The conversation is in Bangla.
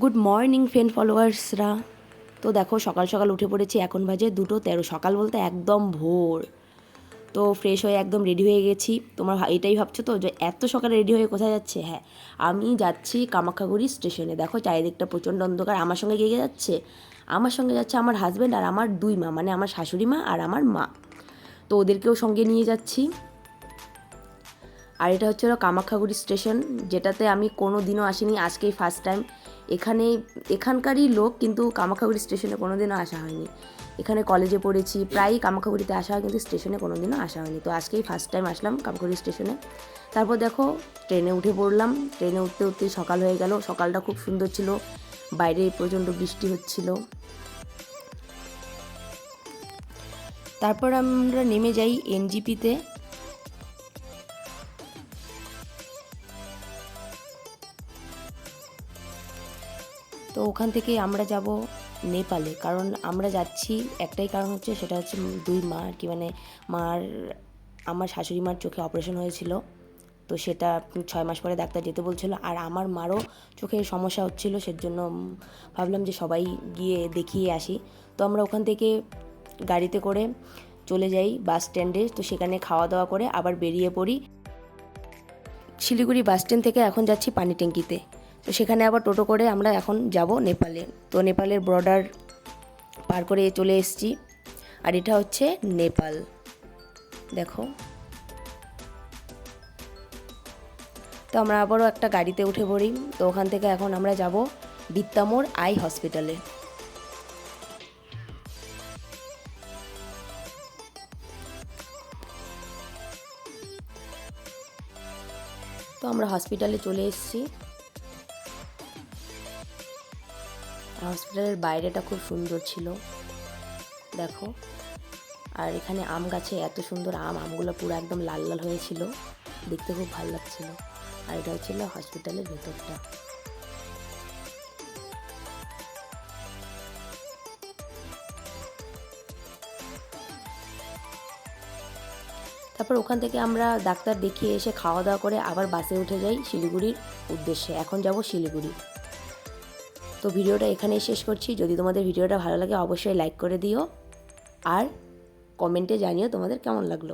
গুড মর্নিং ফ্রেন্ড ফলোয়ার্সরা তো দেখো, সকাল সকাল উঠে পড়েছি, এখন বাজে দুটো তেরো। সকাল বলতে একদম ভোর। তো ফ্রেশ হয়ে একদম রেডি হয়ে গেছি। তোমার এটাই ভাবছ তো যে এত সকালে রেডি হয়ে কোথায় যাচ্ছে? হ্যাঁ আমি যাচ্ছি কামাখ্যাগুড়ি স্টেশনে দেখো, চারিদিকটা প্রচণ্ড অন্ধকার। আমার সঙ্গে কে যাচ্ছে? আমার সঙ্গে যাচ্ছে আমার হাজব্যান্ড আর আমার দুই মা মানে আমার শাশুড়ি মা আর আমার মা। তো ওদেরকেও সঙ্গে নিয়ে যাচ্ছি। আর এটা হচ্ছে হলো কামাখ্যাগুড়ি স্টেশন, যেটাতে আমি কোনো দিনও আসিনি, আজকেই ফার্স্ট টাইম এখানে, এখানকারই লোক কিন্তু কামাখ্যাগুড়ি স্টেশনে কোনো দিনও আসা হয়নি। এখানে কলেজে পড়েছি, প্রায়ই কামাখ্যাগুড়িতে আসা হয়, কিন্তু স্টেশনে কোনো দিনও আসা হয়নি। তো আজকেই ফার্স্ট টাইম আসলাম কামাখ্যাগুড়ি স্টেশনে। তারপর দেখো, ট্রেনে উঠে পড়লাম। ট্রেনে উঠতে উঠতেই সকাল হয়ে গেল। সকালটা খুব সুন্দর ছিল। বাইরে প্রচণ্ড বৃষ্টি হচ্ছিল। তারপর আমরা নেমে যাই এনজিপিতে। তো ওখান থেকে আমরা যাব নেপালে। কারণ আমরা যাচ্ছি, একটাই কারণ হচ্ছে সেটা হচ্ছে দুই মা আর কি মানে মার, আমার শাশুড়ি মার চোখে অপারেশন হয়েছিল। তো সেটা ছয় মাস পরে ডাক্তার যেতে বলছিল। আর আমার মারও চোখে সমস্যা হচ্ছিল, সেজন্য ভাবলাম যে সবাই গিয়ে দেখিয়ে আসি। তো আমরা ওখান থেকে গাড়িতে করে চলে যাই বাস স্ট্যান্ডে, তো সেখানে খাওয়া দাওয়া করে আবার বেরিয়ে পড়ি। শিলিগুড়ি বাস স্ট্যান্ড থেকে এখন যাচ্ছি পানি ট্যাঙ্কিতে তো সেখানে আবার টোটো করে আমরা এখন যাব নেপালে। তো নেপালের বর্ডার পার করে চলে এসেছি। আর এটা হচ্ছে নেপাল। দেখো। তো আমরা আবারও একটা গাড়িতে উঠে পড়ি। তো ওখান থেকে এখন আমরা যাব বিত্তামোড় আই হসপিটালে। তো আমরা হসপিটালে চলে এসেছি। হসপিটালের বাইরেটা খুব সুন্দর ছিল। দেখো। আর এখানে আম গাছে এত সুন্দর আম, আমগুলো পুরো একদম লাল লাল হয়েছিল দেখতে খুব ভালো লাগছিল। আর এটা হচ্ছিল হসপিটালের ভেতরটা। তারপর ওখান থেকে আমরা ডাক্তার দেখিয়ে এসে খাওয়া দাওয়া করে আবার বাসে উঠে যাই শিলিগুড়ির উদ্দেশ্যে। এখন যাব শিলিগুড়ি। তো ভিডিওটা এখানেই শেষ করছি। যদি তোমাদের ভিডিওটা ভালো লাগে, অবশ্যই লাইক করে দিও। আর কমেন্টে জানিও তোমাদের কেমন লাগল।